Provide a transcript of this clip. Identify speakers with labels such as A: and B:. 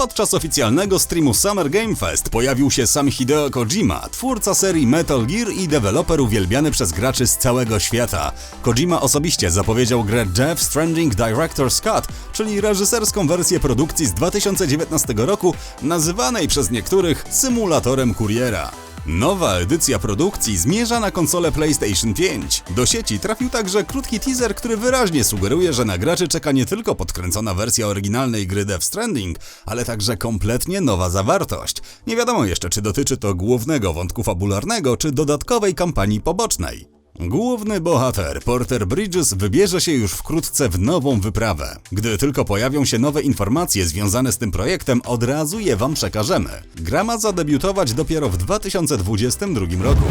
A: Podczas oficjalnego streamu Summer Game Fest pojawił się sam Hideo Kojima, twórca serii Metal Gear i deweloper uwielbiany przez graczy z całego świata. Kojima osobiście zapowiedział grę Death Stranding Director's Cut, czyli reżyserską wersję produkcji z 2019 roku, nazywanej przez niektórych symulatorem kuriera. Nowa edycja produkcji zmierza na konsolę PlayStation 5. Do sieci trafił także krótki teaser, który wyraźnie sugeruje, że na graczy czeka nie tylko podkręcona wersja oryginalnej gry Death Stranding, ale także kompletnie nowa zawartość. Nie wiadomo jeszcze, czy dotyczy to głównego wątku fabularnego, czy dodatkowej kampanii pobocznej. Główny bohater, Porter Bridges, wybierze się już wkrótce w nową wyprawę. Gdy tylko pojawią się nowe informacje związane z tym projektem, od razu je Wam przekażemy. Gra ma zadebiutować dopiero w 2022 roku.